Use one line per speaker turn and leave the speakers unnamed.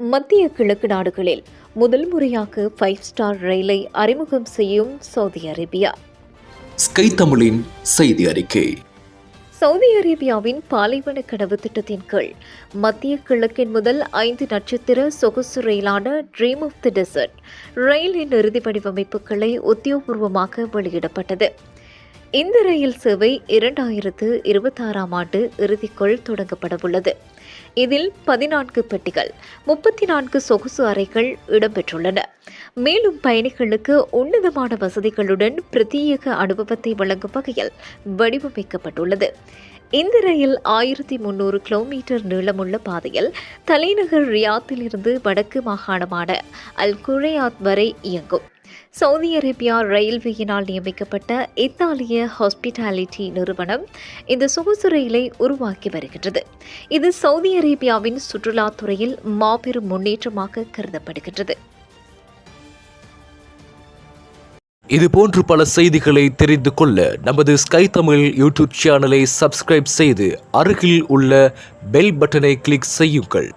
மத்திய கிழக்கு நாடுகளில் முதல் முறையாக ஃபைவ் ஸ்டார் ரயிலை அறிமுகம் செய்யும் சவுதி அரேபியா.
ஸ்கை தமிழின் செய்தி அறிக்கை.
சவுதி அரேபியாவின் பாலைவன கனவு திட்டத்தின் கீழ் மத்திய கிழக்கின் முதல் ஐந்து நட்சத்திர சொகுசு ரயிலான ட்ரீம் ஆஃப் தி டெசர்ட் ரயிலின் இறுதி வடிவமைப்புகளை உத்தியோகபூர்வமாக வெளியிடப்பட்டது. இந்த ரயில் சேவை இரண்டாயிரத்து இருபத்தாறாம் ஆண்டு இறுதிக்குள் தொடங்கப்படவுள்ளது. இதில் பதினான்கு பெட்டிகள் முப்பத்தி நான்கு சொகுசு அறைகள் இடம்பெற்றுள்ளன. மேலும் பயணிகளுக்கு உன்னதமான வசதிகளுடன் பிரத்யேக அனுபவத்தை வழங்கும் வகையில் வடிவமைக்கப்பட்டுள்ளது. இந்த ரயில் ஆயிரத்தி முன்னூறு கிலோமீட்டர் நீளமுள்ள பாதையில் தலைநகர் ரியாத்தில் இருந்து வடக்கு மாகாணமான அல் குழையாத் வரை இயங்கும். சவுதி அரேபியா ரயில்வேயினால் நியமிக்கப்பட்ட இத்தாலிய ஹாஸ்பிட்டாலிட்டி நிறுவனம் இந்த சொகுசு ரயிலை உருவாக்கி வருகின்றது. இது சவுதி அரேபியாவின் சுற்றுலாத்துறையில் மாபெரும் முன்னேற்றமாக கருதப்படுகின்றது.
இது போன்று பல செய்திகளை தெரிந்து கொள்ள நமது ஸ்கை தமிழ் யூடியூப் சேனலை சப்ஸ்கிரைப் செய்து அருகில் உள்ள பெல் பட்டனை கிளிக் செய்யுங்கள்.